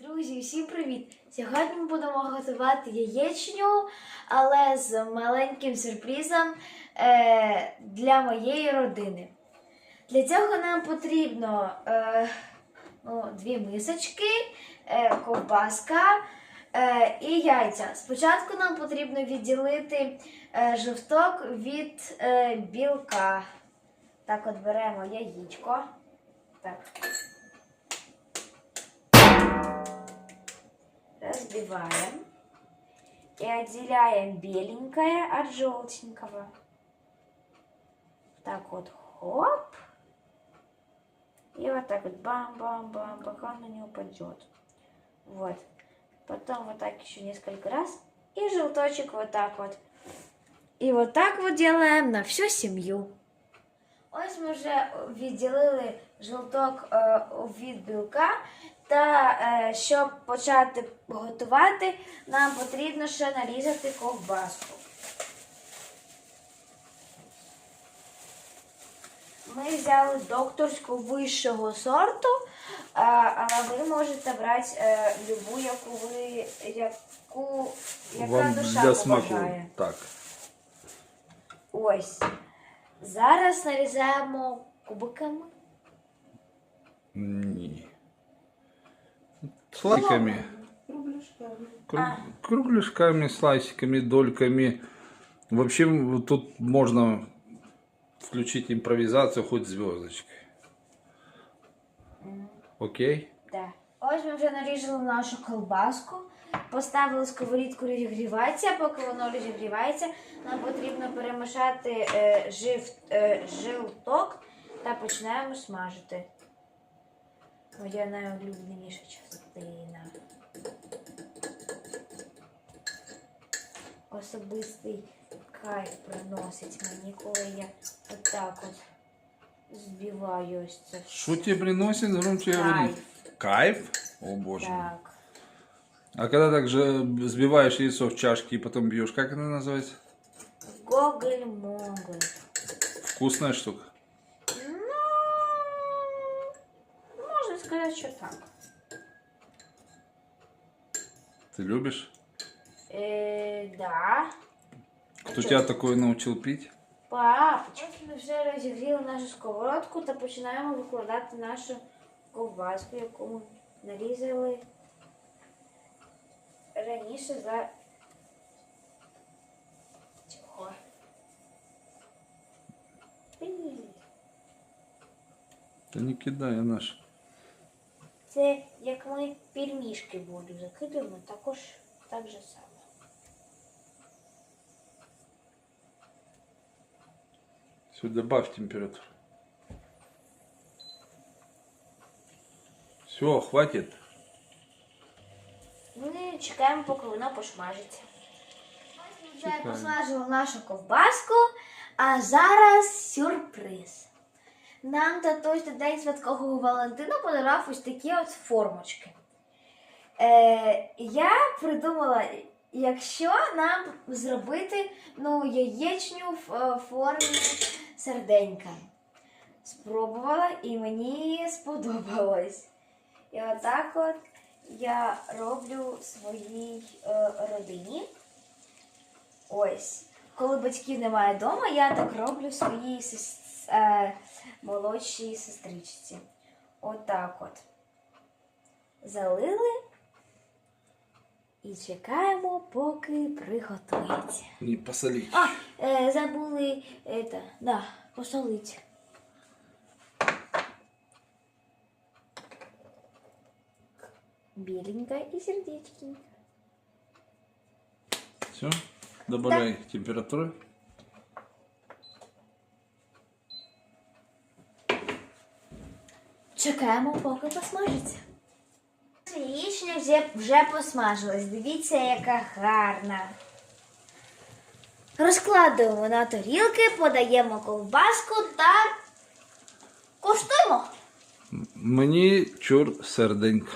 Друзі, всім привіт! Сьогодні ми будемо готувати яєчню, але з маленьким сюрпризом е, для моєї родини. Для цього нам потрібно е, ну, дві мисочки, е, ковбаска е, і яйця. Спочатку нам потрібно відділити е, жовток від е, білка. Так, от беремо яєчко. Так. разбиваем и отделяем беленькое от желтенького. Так вот, хоп. И вот так вот бам-бам-бам, пока оно не упадет. Вот. Потом вот так еще несколько раз. И желточек вот так вот. І вот так вот делаем на всю сім'ю. Ось ми вже відділили жовток е, від білка. Та е, щоб почати готувати, нам потрібно ще нарізати ковбаску. Ми взяли докторську вищого сорту, а, але ви можете брати е, любу, яку ви яку, яка Вам душа для смаку. побажає. Так. Ось. Зараз нарізаємо кубиками. Слайками. Кру- Кругляшками, слайсиками, дольками. Вообще вот тут можно включить импровизацию хоть звездочкой. Окей? Так. Ось ми вже нарізали нашу колбаску, поставили сковорідку розігріватися. Поки воно розігрівається, нам потрібно перемішати е, жив, е, жилток та починаємо смажити. Моя найулюбленіша частина. Особистий кайф приносить мені, коли я отак от збиваю ось це. все. Что тебе приносит, громче говори. Кайф. Кайф? О боже. Так. А когда так же сбиваешь яйцо в чашке и потом бьешь, как это называется? Гоголь-моголь. Вкусная штука. що так. Ты любишь? Е, да. Кто тебя такое научил пить? Папочка. Ось ми вже розігріли нашу сковородку та починаємо викладати нашу ковбаску, яку ми нарізали раніше за цього. Блін. Да не кидай, а наш. Це як ми пельмішки воду закидуємо, також так же само. Все, добавь температуру. Все, хватит. Ми чекаємо, поки воно пошмажиться. Ось ми вже Чекаємо. посмажили нашу ковбаску, а зараз сюрприз. Нам татусь на День Святкового Валентина подарував ось такі от формочки. Е, я придумала, якщо нам зробити ну, яєчню в е, формі серденька. Спробувала і мені сподобалось. І отак от я роблю своїй е, родині. Ось. Коли батьків немає вдома, я так роблю своїй сес- е, молодшій сестричці. Отак от. Залили і чекаємо, поки приготується. Не посолить. А, е, забули это, да, посолить. Беленькое и сердечки. Все, добавляй температуры. Чекаємо, поки посмажиться. Яєчня вже, вже посмажилась. Дивіться, яка гарна. Розкладуємо на тарілки, подаємо ковбаску та коштуємо. Мені чур серденько.